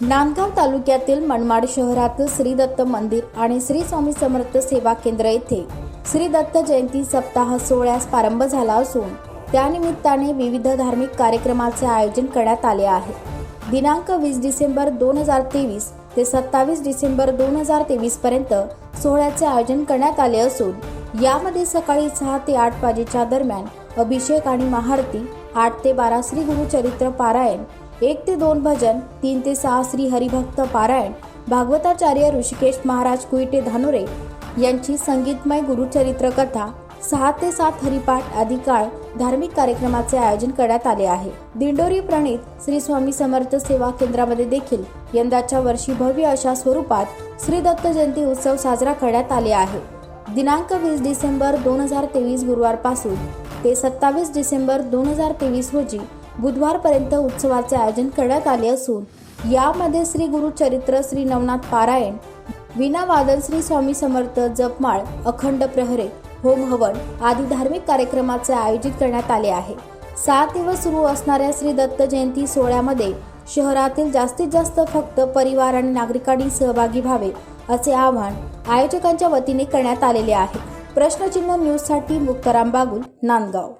नांदगाव तालुक्यातील मनमाड शहरातील श्री दत्त मंदिर आणि श्री स्वामी समर्थ सेवा केंद्र येथे श्री दत्त जयंती सप्ताह सोहळ्यास प्रारंभ झाला असून त्यानिमित्ताने विविध धार्मिक कार्यक्रमाचे आयोजन करण्यात आले आहे. दिनांक वीस डिसेंबर दोन हजार तेवीस ते सत्तावीस डिसेंबर दोन हजार तेवीस पर्यंत सोहळ्याचे आयोजन करण्यात आले असून यामध्ये सकाळी सहा ते आठ वाजेच्या दरम्यान अभिषेक आणि महाआरती आठ ते बारा श्री गुरुचरित्र पारायण एक ते दोन भजन तीन ते सहा श्री हरिभक्त पारायण भागवताचार्य ऋषिकेश महाराज कुईटे धानुरे यांची संगीतमय गुरुचरित्र कथा सहा ते सात हरिपाठ आदी काळ धार्मिक कार्यक्रमाचे आयोजन करण्यात आले आहे. दिंडोरी प्रणित श्री स्वामी समर्थ सेवा केंद्रामध्ये देखील यंदाच्या वर्षी भव्य अशा स्वरूपात श्री दत्त जयंती उत्सव साजरा करण्यात आले आहे. दिनांक वीस डिसेंबर दोन हजार तेवीस गुरुवारपासून ते सत्तावीस डिसेंबर दोन हजार तेवीस रोजी बुधवारपर्यंत उत्सवाचे आयोजन करण्यात आले असून यामध्ये श्री गुरुचरित्र श्री नवनाथ पारायण विना वादन श्री स्वामी समर्थ जपमाळ अखंड प्रहरे होम हवन आदी धार्मिक कार्यक्रमाचे आयोजित करण्यात आले आहे. सात दिवस सुरू असणाऱ्या श्री दत्त जयंती सोहळ्यामध्ये शहरातील जास्तीत जास्त फक्त परिवार आणि नागरिकांनी सहभागी व्हावे असे आवाहन आयोजकांच्या वतीने करण्यात आलेले आहे. प्रश्नचिन्ह न्यूजसाठी मुक्ताराम बागुल नांदगाव.